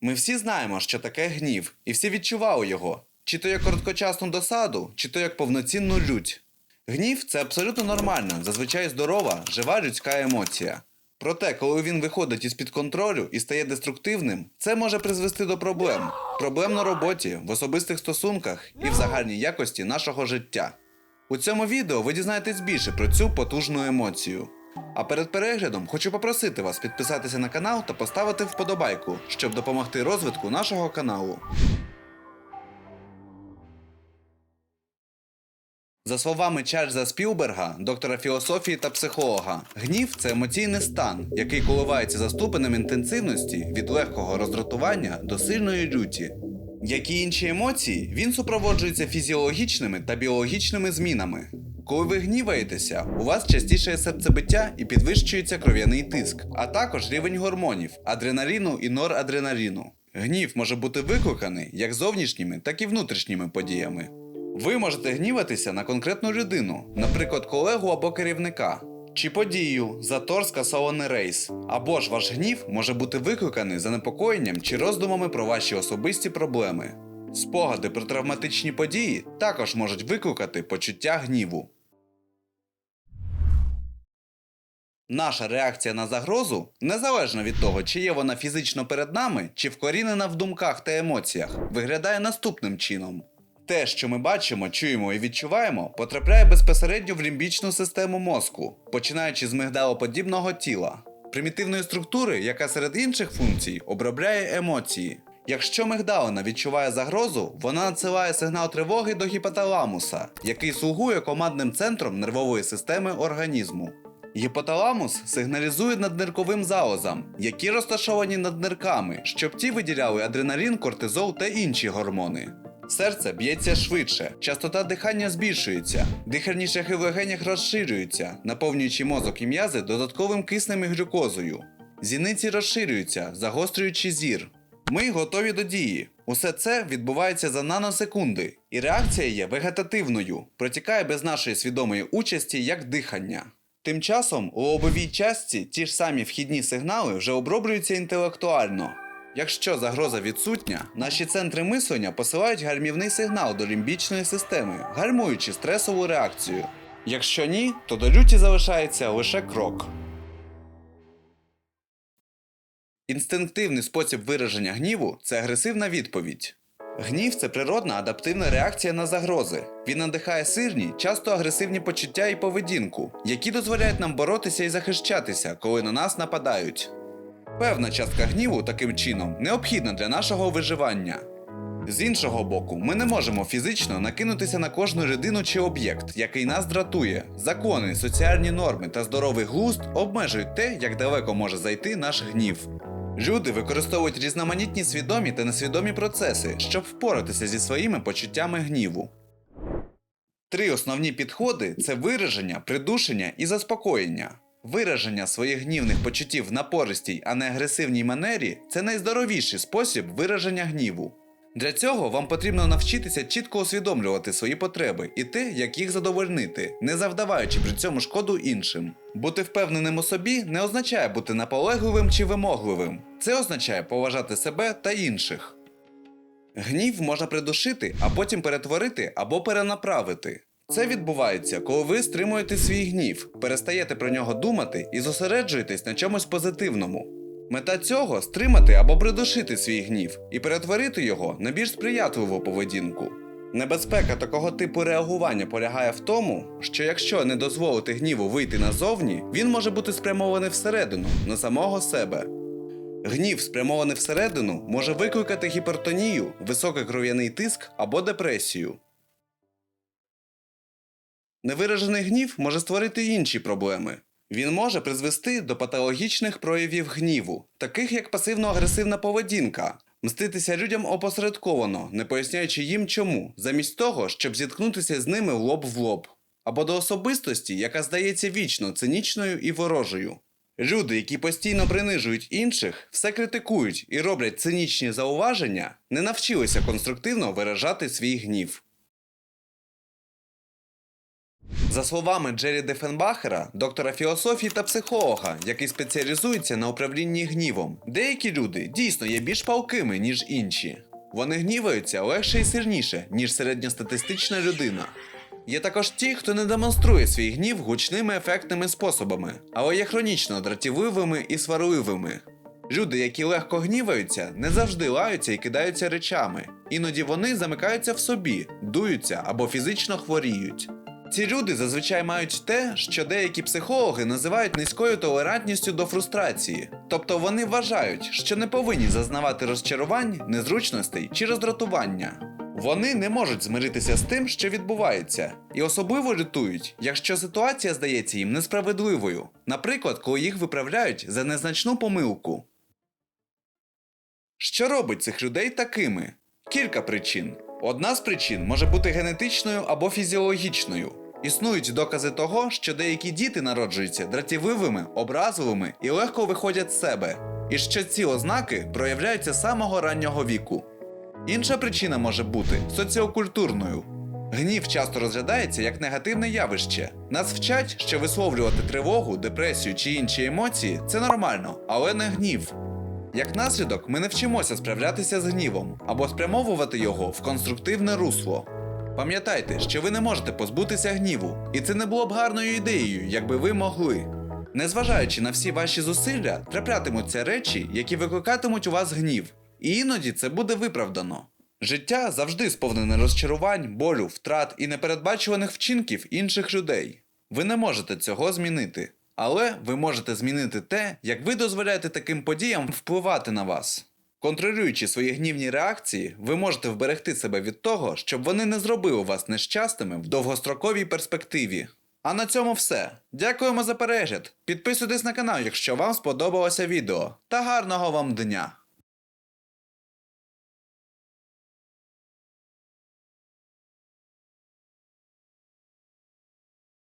Ми всі знаємо, що таке гнів, і всі відчували його, чи то як короткочасну досаду, чи то як повноцінну лють. Гнів це абсолютно нормальна, зазвичай здорова, жива людська емоція. Проте, коли він виходить із-під контролю і стає деструктивним, це може призвести до проблем. Проблем на роботі, в особистих стосунках і в загальній якості нашого життя. У цьому відео ви дізнаєтесь більше про цю потужну емоцію. А перед переглядом хочу попросити вас підписатися на канал та поставити вподобайку, щоб допомогти розвитку нашого каналу. За словами Чарльза Спілберга, доктора філософії та психолога, гнів це емоційний стан, який коливається за ступенем інтенсивності від легкого роздратування до сильної люті. Як і інші емоції, він супроводжується фізіологічними та біологічними змінами. Коли ви гніваєтеся, у вас частіше серцебиття і підвищується кров'яний тиск, а також рівень гормонів адреналіну і норадреналіну. Гнів може бути викликаний як зовнішніми, так і внутрішніми подіями. Ви можете гніватися на конкретну людину, наприклад, колегу або керівника, чи подію, затор скасований рейс, або ж ваш гнів може бути викликаний занепокоєнням чи роздумами про ваші особисті проблеми. Спогади про травматичні події також можуть викликати почуття гніву. Наша реакція на загрозу, незалежно від того, чи є вона фізично перед нами, чи вкорінена в думках та емоціях, виглядає наступним чином. Те, що ми бачимо, чуємо і відчуваємо, потрапляє безпосередньо в лімбічну систему мозку, починаючи з мигдалоподібного тіла, примітивної структури, яка серед інших функцій обробляє емоції. Якщо мигдалина відчуває загрозу, вона надсилає сигнал тривоги до гіпоталамуса, який слугує командним центром нервової системи організму. Гіпоталамус сигналізує наднирковим залозам, які розташовані над нирками, щоб ті виділяли адреналін, кортизол та інші гормони. Серце б'ється швидше, частота дихання збільшується, дихальні шляхи в легенях розширюються, наповнюючи мозок і м'язи додатковим киснем і глюкозою. Зіниці розширюються, загострюючи зір. Ми готові до дії. Усе це відбувається за наносекунди, і реакція є вегетативною, протікає без нашої свідомої участі як дихання. Тим часом у лобовій частці ті ж самі вхідні сигнали вже оброблюються інтелектуально. Якщо загроза відсутня, наші центри мислення посилають гальмівний сигнал до лімбічної системи, гальмуючи стресову реакцію. Якщо ні, то до люті залишається лише крок. Інстинктивний спосіб вираження гніву це агресивна відповідь. Гнів це природна адаптивна реакція на загрози. Він надихає сильні, часто агресивні почуття і поведінку, які дозволяють нам боротися і захищатися, коли на нас нападають. Певна частка гніву таким чином необхідна для нашого виживання. З іншого боку, ми не можемо фізично накинутися на кожну людину чи об'єкт, який нас дратує. Закони, соціальні норми та здоровий глузд обмежують те, як далеко може зайти наш гнів. Люди використовують різноманітні свідомі та несвідомі процеси, щоб впоратися зі своїми почуттями гніву. Три основні підходи це вираження, придушення і заспокоєння. Вираження своїх гнівних почуттів в напористій, а не агресивній манері це найздоровіший спосіб вираження гніву. Для цього вам потрібно навчитися чітко усвідомлювати свої потреби і те, як їх задовольнити, не завдаваючи при цьому шкоду іншим. Бути впевненим у собі не означає бути наполегливим чи вимогливим. Це означає поважати себе та інших. Гнів можна придушити, а потім перетворити або перенаправити. Це відбувається, коли ви стримуєте свій гнів, перестаєте про нього думати і зосереджуєтесь на чомусь позитивному. Мета цього стримати або придушити свій гнів і перетворити його на більш сприятливу поведінку. Небезпека такого типу реагування полягає в тому, що якщо не дозволити гніву вийти назовні, він може бути спрямований всередину на самого себе. Гнів, спрямований всередину, може викликати гіпертонію, високий кров'яний тиск або депресію. Невиражений гнів може створити інші проблеми. Він може призвести до патологічних проявів гніву, таких як пасивно-агресивна поведінка, мститися людям опосередковано, не поясняючи їм чому, замість того, щоб зіткнутися з ними лоб в лоб, або до особистості, яка здається вічно цинічною і ворожою. Люди, які постійно принижують інших, все критикують і роблять цинічні зауваження, не навчилися конструктивно виражати свій гнів. За словами Джері Дефенбахера, доктора філософії та психолога, який спеціалізується на управлінні гнівом, деякі люди дійсно є більш палкими, ніж інші. Вони гніваються легше і сильніше, ніж середньостатистична людина. Є також ті, хто не демонструє свій гнів гучними ефектними способами, але є хронічно дратівливими і сварливими. Люди, які легко гніваються, не завжди лаються і кидаються речами. Іноді вони замикаються в собі, дуються або фізично хворіють. Ці люди зазвичай мають те, що деякі психологи називають низькою толерантністю до фрустрації. Тобто вони вважають, що не повинні зазнавати розчарувань, незручностей чи роздратування. Вони не можуть змиритися з тим, що відбувається, і особливо лютують, якщо ситуація здається їм несправедливою, наприклад, коли їх виправляють за незначну помилку. Що робить цих людей такими? Кілька причин. Одна з причин може бути генетичною або фізіологічною. Існують докази того, що деякі діти народжуються дратівливими, образливими і легко виходять з себе, і що ці ознаки проявляються з самого раннього віку. Інша причина може бути соціокультурною. Гнів часто розглядається як негативне явище. Нас вчать, що висловлювати тривогу, депресію чи інші емоції це нормально, але не гнів. Як наслідок, ми не вчимося справлятися з гнівом або спрямовувати його в конструктивне русло. Пам'ятайте, що ви не можете позбутися гніву, і це не було б гарною ідеєю, якби ви могли. Незважаючи на всі ваші зусилля, траплятимуться речі, які викликатимуть у вас гнів, і іноді це буде виправдано. Життя завжди сповнене розчарувань, болю, втрат і непередбачуваних вчинків інших людей. Ви не можете цього змінити. Але ви можете змінити те, як ви дозволяєте таким подіям впливати на вас. Контролюючи свої гнівні реакції, ви можете вберегти себе від того, щоб вони не зробили вас нещасними в довгостроковій перспективі. А на цьому все. Дякуємо за перегляд. Підписуйтесь на канал, якщо вам сподобалося відео. Та гарного вам дня!